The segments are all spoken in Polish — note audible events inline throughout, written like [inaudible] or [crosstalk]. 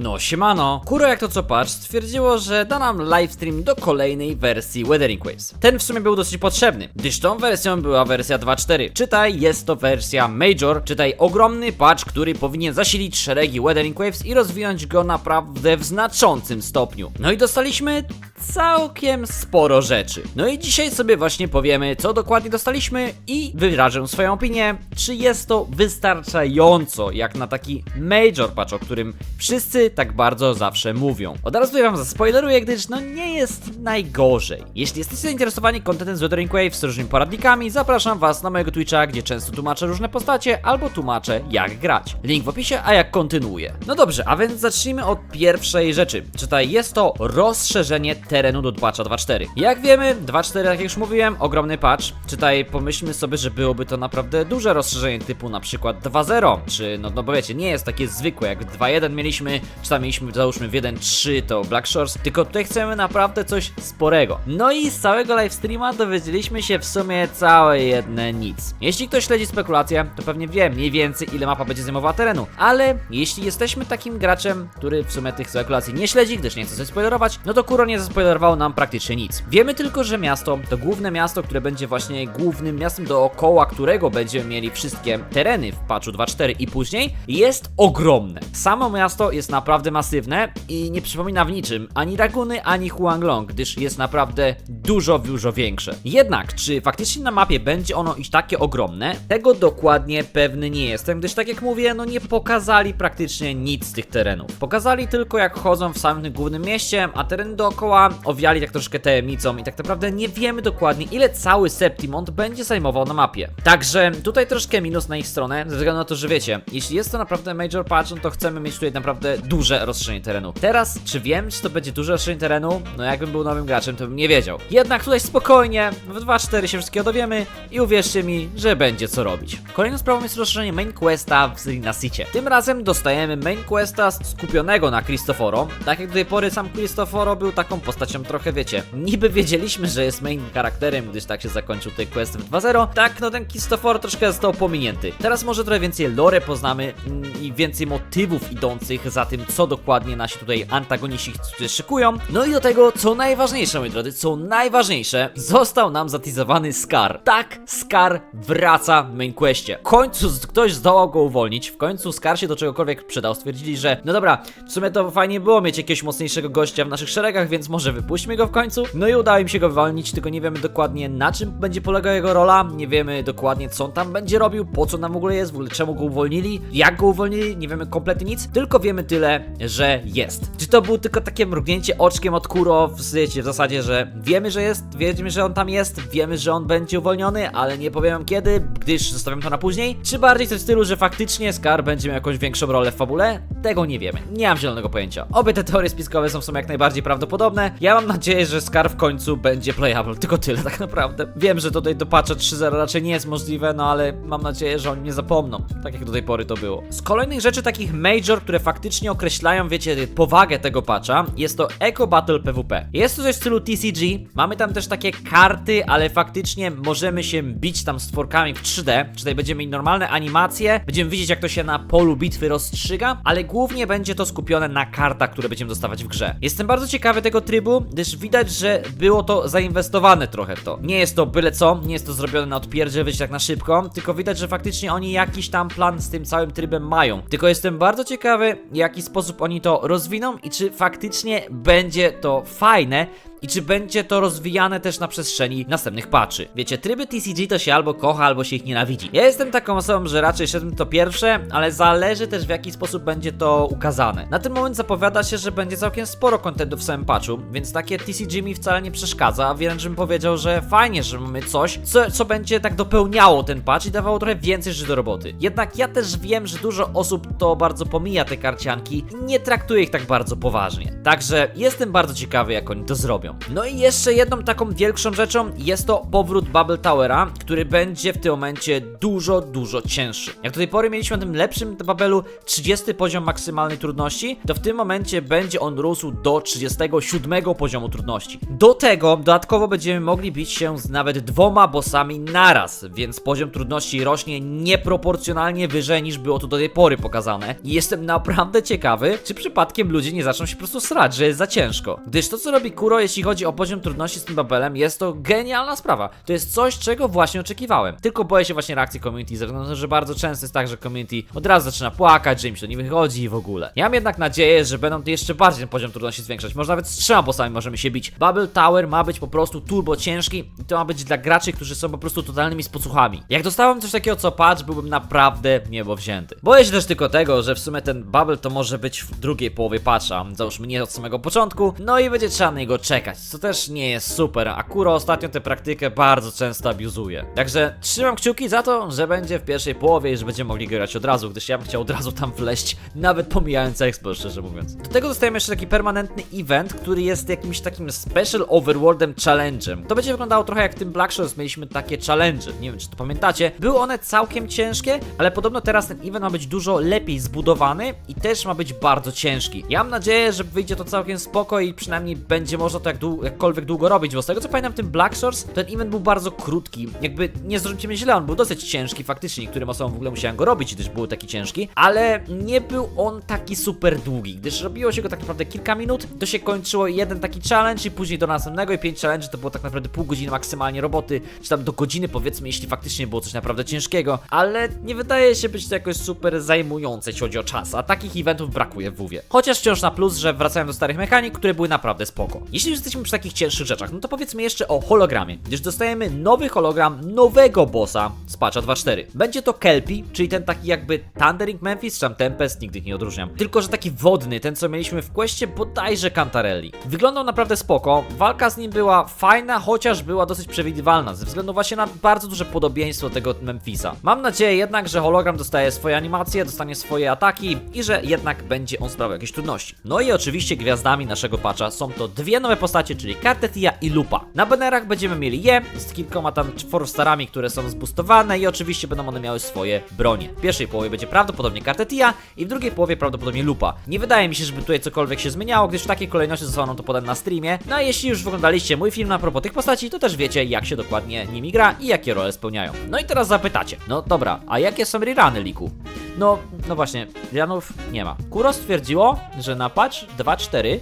No siemano, Kuro jak to co patrz stwierdziło, że da nam livestream do kolejnej wersji Weathering Waves. Ten w sumie był dosyć potrzebny, gdyż tą wersją była wersja 2.4. Czytaj, jest to wersja Major, czytaj ogromny patch, który powinien zasilić szeregi Weathering Waves i rozwinąć go naprawdę w znaczącym stopniu. No i dostaliśmy całkiem sporo rzeczy. No i dzisiaj sobie właśnie powiemy, co dokładnie dostaliśmy i wyrażę swoją opinię, czy jest to wystarczająco jak na taki major patch, o którym wszyscy tak bardzo zawsze mówią. Od razu tutaj wam zaspoileruję, gdyż no nie jest najgorzej. Jeśli jesteście zainteresowani contentem z Weathering Waves z różnymi poradnikami, zapraszam was na mojego Twitcha, gdzie często tłumaczę różne postacie albo tłumaczę jak grać. Link w opisie, a jak kontynuuję. No dobrze, a więc zacznijmy od pierwszej rzeczy. Czytaj, jest to rozszerzenie terenu do patcha 2.4. Jak wiemy, 2.4, tak jak już mówiłem, ogromny patch. Czytaj, pomyślmy sobie, że byłoby to naprawdę duże rozszerzenie typu na przykład 2.0, czy no, no bo wiecie, nie jest takie zwykłe, jak 2.1 mieliśmy, czy tam mieliśmy załóżmy w 1.3 to Black Shores, tylko tutaj chcemy naprawdę coś sporego. No i z całego livestreama dowiedzieliśmy się w sumie całe jedne nic. Jeśli ktoś śledzi spekulacje, to pewnie wie mniej więcej ile mapa będzie zajmowała terenu, ale jeśli jesteśmy takim graczem, który w sumie tych spekulacji nie śledzi, gdyż nie chce spoilerować, no to Kuro nie zaspoilerował nam praktycznie nic. Wiemy tylko, że miasto to główne miasto, które będzie właśnie głównym miastem dookoła którego będziemy mieli wszystkie tereny w patchu 2.4 i później, jest ogromne. Samo miasto jest naprawdę masywne i nie przypomina w niczym ani Raguny, ani Huanglong, gdyż jest naprawdę dużo, dużo większe. Jednak, czy faktycznie na mapie będzie ono iść takie ogromne? Tego dokładnie pewny nie jestem, gdyż tak jak mówię, no nie pokazali praktycznie nic z tych terenów. Pokazali tylko jak chodzą w samym głównym mieście, a tereny dookoła owiali tak troszkę tajemnicą i tak naprawdę nie wiemy dokładnie ile cały Septimont będzie zajmował na mapie. Także tutaj troszkę minus na ich stronę, ze względu na to, że wiecie, jeśli jest to naprawdę major patch, no to chcemy mieć tutaj naprawdę duże rozszerzenie terenu. Teraz, czy wiem, czy to będzie duże rozszerzenie terenu? No jakbym był nowym graczem, to bym nie wiedział. Jednak tutaj spokojnie, w 2.4 się wszystkiego dowiemy i uwierzcie mi, że będzie co robić. Kolejną sprawą jest rozszerzenie main questa w Rinasicie. Tym razem dostajemy main questa skupionego na Cristoforo. Tak jak do tej pory sam Cristoforo był taką postacią trochę, wiecie, niby wiedzieliśmy, że jest main charakterem, gdyż tak się zakończył tej quest w 2.0. Tak, no ten Cristoforo troszkę został pominięty. Teraz może trochę więcej lore poznamy mm, i więcej motywów idących za tym, co dokładnie nasi tutaj antagoniści szykują. No i do tego, co najważniejsze, moi drodzy, co najważniejsze, został nam zatizowany Scar. Tak, Scar wraca w main questie. W końcu ktoś zdołał go uwolnić, w końcu Scar się do czegokolwiek przydał. Stwierdzili, że no dobra, w sumie to fajnie było mieć jakiegoś mocniejszego gościa w naszych szeregach, więc może wypuśćmy go w końcu. No i udało im się go wywolnić, tylko nie wiemy dokładnie na czym będzie polegała jego rola, nie wiemy dokładnie co on tam będzie robił, po co nam w ogóle jest, w ogóle czemu go uwolnili, jak go uwolnili, nie wiemy kompletnie nic, tylko wiemy tyle, że jest. Czy to było tylko takie mrugnięcie oczkiem od Kuro, w, w zasadzie, że wiemy, że jest, wiemy, że on tam jest, wiemy, że on będzie uwolniony, ale nie powiem kiedy, gdyż zostawiam to na później, czy bardziej coś w stylu, że faktycznie Scar będzie miał jakąś większą rolę w fabule? Tego nie wiemy, nie mam zielonego pojęcia. Obie te teorie spiskowe są w sumie jak najbardziej prawdopodobne. Ja mam nadzieję, że Scar w końcu będzie playable, tylko tyle tak naprawdę. Wiem, że tutaj do patcha 3.0 raczej nie jest możliwe, no ale mam nadzieję, że oni nie zapomną, tak jak do tej pory to było. Z kolejnych rzeczy takich major, które faktycznie określają, wiecie, powagę tego patcha, jest to Eco Battle PvP. Jest to coś w stylu TCG, mamy tam też takie karty, ale faktycznie możemy się bić tam z tworkami w 3D, czy tutaj będziemy mieli normalne animacje, będziemy widzieć jak to się na polu bitwy rozstrzyga, ale głównie będzie to skupione na kartach, które będziemy dostawać w grze. Jestem bardzo ciekawy tego trybu, gdyż widać, że było to zainwestowane trochę w to. Nie jest to byle co, nie jest to zrobione na odpierdzie, wiecie, tak na szybko, tylko widać, że faktycznie oni jakiś tam plan z tym całym trybem mają. Tylko jestem bardzo ciekawy, jaki sposób oni to rozwiną i czy faktycznie będzie to fajne, i czy będzie to rozwijane też na przestrzeni następnych patchy. Wiecie, tryby TCG to się albo kocha, albo się ich nienawidzi. Ja jestem taką osobą, że raczej szedłem to pierwsze, ale zależy też w jaki sposób będzie to ukazane. Na ten moment zapowiada się, że będzie całkiem sporo kontentu w samym patchu, więc takie TCG mi wcale nie przeszkadza, wręcz bym powiedział, że fajnie, że mamy coś, co, co będzie tak dopełniało ten patch i dawało trochę więcej rzeczy do roboty. Jednak ja też wiem, że dużo osób to bardzo pomija te karcianki i nie traktuje ich tak bardzo poważnie. Także jestem bardzo ciekawy, jak oni to zrobią. Robią. No i jeszcze jedną taką większą rzeczą jest to powrót Bubble Towera, który będzie w tym momencie dużo, dużo cięższy. Jak do tej pory mieliśmy na tym lepszym Babelu 30 poziom maksymalnej trudności, to w tym momencie będzie on rósł do 37 poziomu trudności. Do tego dodatkowo będziemy mogli bić się z nawet dwoma bossami naraz, więc poziom trudności rośnie nieproporcjonalnie wyżej niż było to do tej pory pokazane. I jestem naprawdę ciekawy, czy przypadkiem ludzie nie zaczną się po prostu srać, że jest za ciężko. Gdyż to co robi Kuro, jeśli chodzi o poziom trudności z tym babelem, jest to genialna sprawa. To jest coś, czego właśnie oczekiwałem. Tylko boję się właśnie reakcji community, ze względu na to, że bardzo często jest tak, że community od razu zaczyna płakać, że im się to nie wychodzi i w ogóle. Ja mam jednak nadzieję, że będą jeszcze bardziej ten poziom trudności zwiększać. Może nawet z trzema bossami możemy się bić. Bubble Tower ma być po prostu turbo ciężki i to ma być dla graczy, którzy są po prostu totalnymi spocuchami. Jak dostałem coś takiego co patch, byłbym naprawdę niebo wzięty. Boję się też tylko tego, że w sumie ten Bubble to może być w drugiej połowie patcha, załóżmy nie od samego początku, no i będzie trzeba na niego czekać, co też nie jest super, a Kuro ostatnio tę praktykę bardzo często abuzuje. Także trzymam kciuki za to, że będzie w pierwszej połowie i że będziemy mogli grać od razu, gdyż ja bym chciał od razu tam wleść, nawet pomijając expo, szczerze mówiąc. Do tego dostajemy jeszcze taki permanentny event, który jest jakimś takim special overworldem challenge'em. To będzie wyglądało trochę jak w tym Black Shores mieliśmy takie challenge, nie wiem czy to pamiętacie. Były one całkiem ciężkie, ale podobno teraz ten event ma być dużo lepiej zbudowany i też ma być bardzo ciężki. Ja mam nadzieję, że wyjdzie to całkiem spoko i przynajmniej będzie można to jak dłu- jakkolwiek długo robić, bo z tego co pamiętam tym Black Shores, ten event był bardzo krótki. Jakby nie zrozumcie mnie źle, on był dosyć ciężki faktycznie, niektórym osobom w ogóle musiałem go robić, gdyż był taki ciężki, ale nie był on taki super długi, gdyż robiło się go tak naprawdę kilka minut, to się kończyło jeden taki challenge i później do następnego i pięć challenge to było tak naprawdę pół godziny maksymalnie roboty, czy tam do godziny powiedzmy, jeśli faktycznie było coś naprawdę ciężkiego, ale nie wydaje się być to jakoś super zajmujące, jeśli chodzi o czas, a takich eventów brakuje w WoWie. Chociaż wciąż na plus, że wracają do starych mechanik, które były naprawdę spoko. Jeśli już jesteśmy przy takich cięższych rzeczach, no to powiedzmy jeszcze o hologramie, gdyż dostajemy nowy hologram nowego bossa z patcha 2.4. Będzie to Kelpie, czyli ten taki jakby Thundering Memphis, czy tam Tempest, nigdy nie odróżniam. Tylko, że taki wodny, ten co mieliśmy w questie bodajże Cantarelli. Wyglądał naprawdę spoko, walka z nim była fajna, chociaż była dosyć przewidywalna, ze względu właśnie na bardzo duże podobieństwo tego Memphisa. Mam nadzieję jednak, że hologram dostaje swoje animacje, dostanie swoje ataki i że jednak będzie on sprawiał jakieś trudności. No i oczywiście gwiazdami naszego patcha są to dwie nowe postacie, czyli Kartetia i Lupa. Na banerach będziemy mieli je z kilkoma tam starami, które są zboostowane i oczywiście będą one miały swoje bronie. W pierwszej połowie będzie prawdopodobnie Kartetia i w drugiej połowie prawdopodobnie Lupa. Nie wydaje mi się, żeby tutaj cokolwiek się zmieniało, gdyż w takiej kolejności zostaną to podane na streamie. No a jeśli już oglądaliście mój film na propos tych postaci, to też wiecie jak się dokładnie nimi gra i jakie role spełniają. No i teraz zapytacie, no dobra, a jakie są rerany liku? No, no właśnie, Janów nie ma. Kuro stwierdziło, że na patch 2.4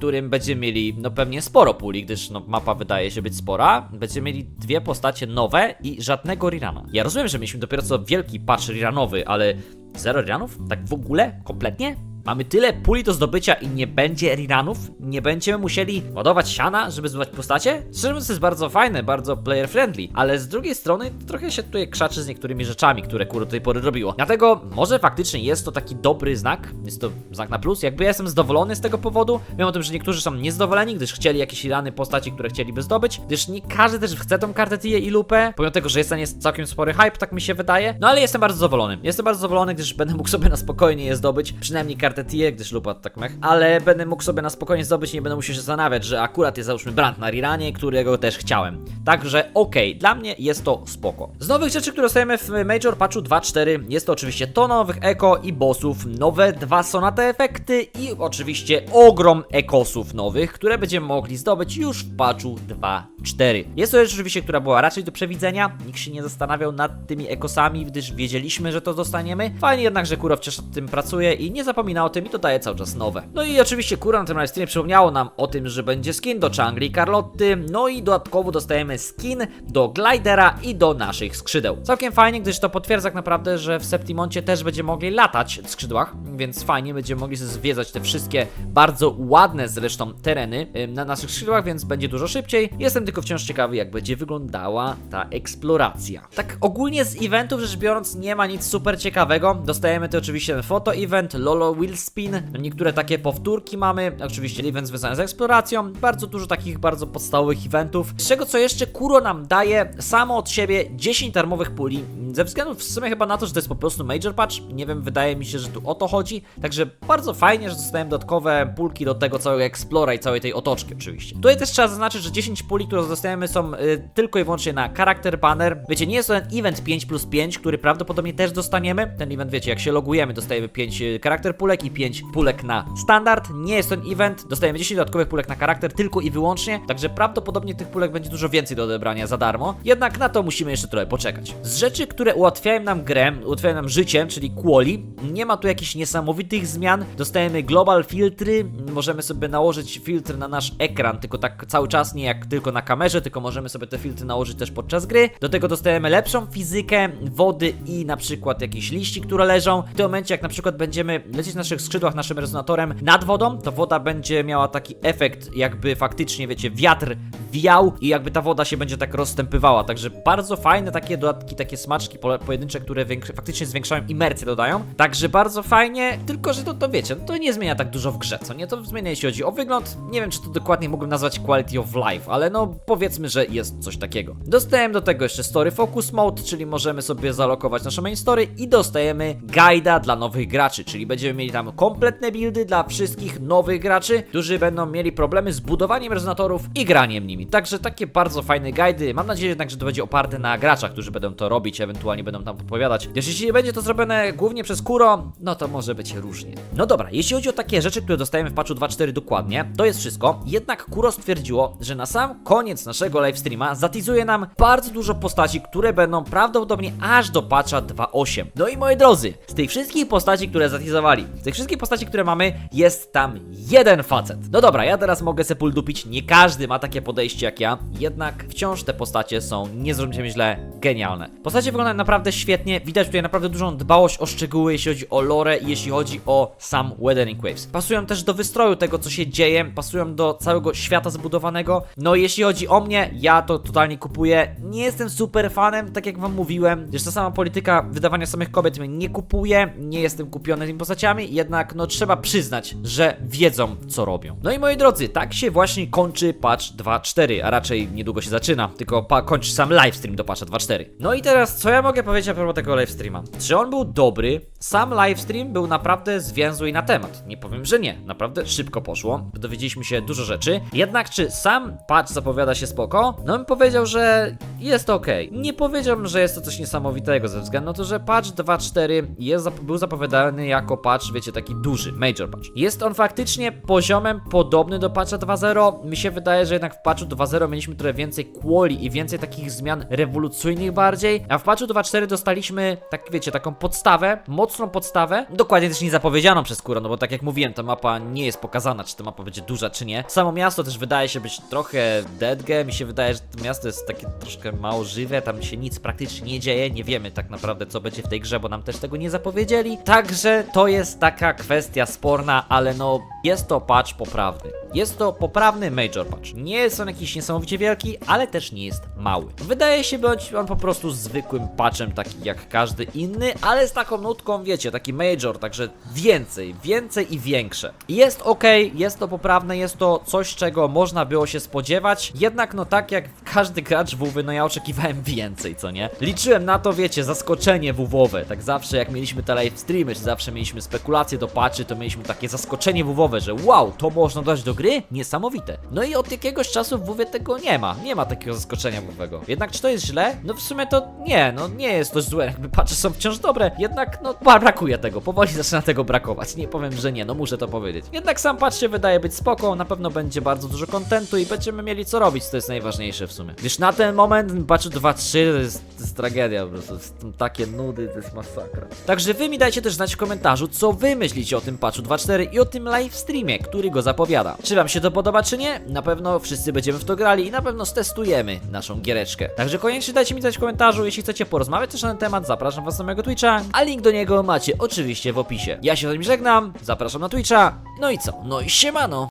którym będziemy mieli no pewnie sporo puli, gdyż no, mapa wydaje się być spora. Będziemy mieli dwie postacie nowe i żadnego Rirana. Ja rozumiem, że mieliśmy dopiero co wielki patch Riranowy, ale zero Riranów? Tak w ogóle? Kompletnie? Mamy tyle puli do zdobycia i nie będzie Riranów? Nie będziemy musieli ładować siana, żeby zdobywać postacie? Szczerze jest bardzo fajne, bardzo player friendly, ale z drugiej strony trochę się tutaj krzaczy z niektórymi rzeczami, które Kuro do tej pory robiło. Dlatego może faktycznie jest to taki dobry znak, jest to znak na plus. Jakby ja jestem zadowolony z tego powodu, mimo tym, że niektórzy są niezadowoleni, gdyż chcieli jakieś rany postaci, które chcieliby zdobyć, gdyż nie każdy też chce tą kartę Tię i lupę, pomimo tego, że jest na całkiem spory hype, tak mi się wydaje. No ale jestem bardzo zadowolony. Jestem bardzo zadowolony, gdyż będę mógł sobie na spokojnie je zdobyć, przynajmniej kartę Tię, gdyż to tak mech, ale będę mógł sobie na spokojnie zdobyć, nie będę musiał się zastanawiać, że akurat jest załóżmy brand na Riranie, którego też chciałem. Także okej, dla mnie jest to spoko. Z nowych rzeczy, które dostajemy w Major Patchu 2.4 jest to oczywiście to nowych eko i bossów, nowe dwa sonate efekty i oczywiście ogrom ekosów nowych, które będziemy mogli zdobyć już w patchu 2.4. Jest to rzecz oczywiście, która była raczej do przewidzenia, nikt się nie zastanawiał nad tymi ekosami, gdyż wiedzieliśmy, że to dostaniemy. Fajnie jednak, że Kuro wciąż nad tym pracuje i nie zapomina o tym i dodaje cały czas nowe. No i oczywiście Kuro na tym livestreamie przypomniało nam o tym, że będzie skin do Changli i Carlotty, no i dodatkowo dostajemy skin do Glidera i do naszych skrzydeł. Całkiem fajnie, gdyż to potwierdza tak naprawdę, że w Septimoncie też będziemy mogli latać w skrzydłach, więc fajnie będziemy mogli zwiedzać te wszystkie bardzo ładne zresztą tereny na naszych skrzydłach, więc będzie dużo szybciej. Jestem tylko wciąż ciekawy, jak będzie wyglądała ta eksploracja. Tak ogólnie z eventów rzecz biorąc nie ma nic super ciekawego. Dostajemy to oczywiście ten foto event, Lolo Kill Spin, niektóre takie powtórki mamy, oczywiście event związany z eksploracją, bardzo dużo takich bardzo podstawowych eventów. Z czego co jeszcze Kuro nam daje samo od siebie 10 darmowych puli, ze względu w sumie chyba na to, że to jest po prostu major patch, nie wiem, wydaje mi się, że tu o to chodzi, także bardzo fajnie, że dostałem dodatkowe pulki do tego całego Explora i całej tej otoczki oczywiście. Tutaj też trzeba zaznaczyć, że 10 puli, które dostajemy są y, tylko i wyłącznie na charakter banner. Wiecie, nie jest to ten event 5 plus 5, który prawdopodobnie też dostaniemy. Ten event, wiecie, jak się logujemy, dostajemy 5 charakter pulek i 5 pulek na standard. Nie jest ten event, dostajemy 10 dodatkowych pulek na charakter tylko i wyłącznie, także prawdopodobnie tych pulek będzie dużo więcej do odebrania za darmo. Jednak na to musimy jeszcze trochę poczekać. Z rzeczy, które ułatwiają nam grę, ułatwiają nam życie, czyli quali, nie ma tu jakichś niesamowitych zmian. Dostajemy global filtry, możemy sobie nałożyć filtr na nasz ekran, tylko tak cały czas, nie jak tylko na kamerze, tylko możemy sobie te filtry nałożyć też podczas gry. Do tego dostajemy lepszą fizykę wody i na przykład jakieś liści, które leżą. W tym momencie, jak na przykład będziemy lecieć na naszych skrzydłach naszym rezonatorem nad wodą, to woda będzie miała taki efekt, jakby faktycznie, wiecie, wiatr wiał i jakby ta woda się będzie tak rozstępywała. Także bardzo fajne takie dodatki, takie smaczki po, pojedyncze, które faktycznie zwiększają imercję, dodają. Także bardzo fajnie, tylko że to, to wiecie, no to nie zmienia tak dużo w grze, co nie? To zmienia jeśli chodzi o wygląd. Nie wiem, czy to dokładnie mógłbym nazwać quality of life, ale no powiedzmy, że jest coś takiego. Dostajemy do tego jeszcze story focus mode, czyli możemy sobie zalokować naszą main story i dostajemy guida dla nowych graczy, czyli będziemy mieli tam kompletne buildy dla wszystkich nowych graczy, którzy będą mieli problemy z budowaniem rezonatorów i graniem nimi. Także takie bardzo fajne guidy. Mam nadzieję jednak, że to będzie oparte na graczach, którzy będą to robić, ewentualnie będą tam podpowiadać. Jeśli będzie to zrobione głównie przez Kuro, no to może być różnie. No dobra, jeśli chodzi o takie rzeczy, które dostajemy w patchu 2.4 dokładnie, to jest wszystko. Jednak Kuro stwierdziło, że na sam koniec naszego livestreama zatizuje nam bardzo dużo postaci, które będą prawdopodobnie aż do patcha 2.8. No i moi drodzy, z tych wszystkich postaci, które zatizowali, z tych wszystkich postaci, które mamy, jest tam jeden facet. No dobra, ja teraz mogę se puldupić, nie każdy ma takie podejście jak ja, jednak wciąż te postacie są, nie zrozumcie mnie źle, genialne. Postacie wyglądają naprawdę świetnie, widać tutaj naprawdę dużą dbałość o szczegóły, jeśli chodzi o lore i jeśli chodzi o sam Weathering Waves. Pasują też do wystroju tego, co się dzieje, pasują do całego świata zbudowanego. No jeśli chodzi o mnie, ja to totalnie kupuję. Nie jestem super fanem, tak jak wam mówiłem, że ta sama polityka wydawania samych kobiet mnie nie kupuje, nie jestem kupiony tymi postaciami, jednak no trzeba przyznać, że wiedzą, co robią. No i moi drodzy, tak się właśnie kończy patch 2.4, a raczej niedługo się zaczyna, tylko kończy sam livestream do patcha 2.4. No i teraz, co ja mogę powiedzieć a propos tego livestreama? Czy on był dobry? Sam livestream był naprawdę zwięzły i na temat. Nie powiem, że nie. Naprawdę szybko poszło. Dowiedzieliśmy się dużo rzeczy. Jednak czy sam patch zapowiada się spoko? No bym powiedział, że jest ok. Nie powiedziałbym, że jest to coś niesamowitego ze względu na to, że patch 2.4 jest, zap- był zapowiadany jako patch, wiecie, taki duży, major patch. Jest on faktycznie poziomem podobny do patcha 2.0. Mi się wydaje, że jednak w patchu 2.0 mieliśmy trochę więcej quali i więcej takich zmian rewolucyjnych bardziej, a w patchu 2.4 dostaliśmy, tak wiecie, taką podstawę, mocną podstawę, dokładnie też nie zapowiedzianą przez Kuro, no bo tak jak mówiłem, ta mapa nie jest pokazana, czy ta mapa będzie duża, czy nie. Samo miasto też wydaje się być trochę deadge, mi się wydaje, że to miasto jest takie troszkę mało żywe, tam się nic praktycznie nie dzieje, nie wiemy tak naprawdę co będzie w tej grze, bo nam też tego nie zapowiedzieli. Także to jest taka kwestia sporna, ale no jest to patch poprawny. Jest to poprawny major patch. Nie jest on jakiś niesamowicie wielki, ale też nie jest mały. Wydaje się być on po prostu zwykłym patchem, taki jak każdy inny, ale z taką nutką, wiecie, taki major, także więcej, więcej i większe. Jest ok, jest to poprawne, jest to coś, czego można było się spodziewać, jednak no tak jak każdy gracz WoW, no ja oczekiwałem więcej, co nie? Liczyłem na to, wiecie, zaskoczenie WoWowe, tak zawsze jak mieliśmy te live streamy, czy zawsze mieliśmy spekulacje do patchy, to mieliśmy takie zaskoczenie WoWowe, że wow, to można dać do gry? Niesamowite. No i od jakiegoś czasu w WoWie tego nie ma, nie ma takiego zaskoczenia WoWowego. Jednak czy to jest źle? No w sumie to nie, no nie jest to złe, jakby patche są wciąż dobre, jednak no brakuje tego, powoli [laughs] zaczyna tego brakować, nie powiem, że nie, no muszę to powiedzieć. Jednak sam patch się wydaje być spoko, na pewno będzie bardzo dużo kontentu i będziemy mieli co robić, to jest najważniejsze w sumie. Gdyż na ten moment patch 2.3 to jest, to jest tragedia, po prostu takie nudy, to jest masakra. Także wy mi dajcie też znać w komentarzu, co wy myślicie o tym patchu 2.4 i o tym live streamie, który go zapowiada. Czy wam się to podoba, czy nie? Na pewno wszyscy będziemy w to grali i na pewno stestujemy naszą giereczkę. Także koniecznie dajcie mi znać w komentarzu, jeśli chcecie porozmawiać też na ten temat, zapraszam was na mojego Twitcha, a link do niego macie oczywiście w opisie. Ja się z wami żegnam, zapraszam na Twitcha, no i co? No i siemano!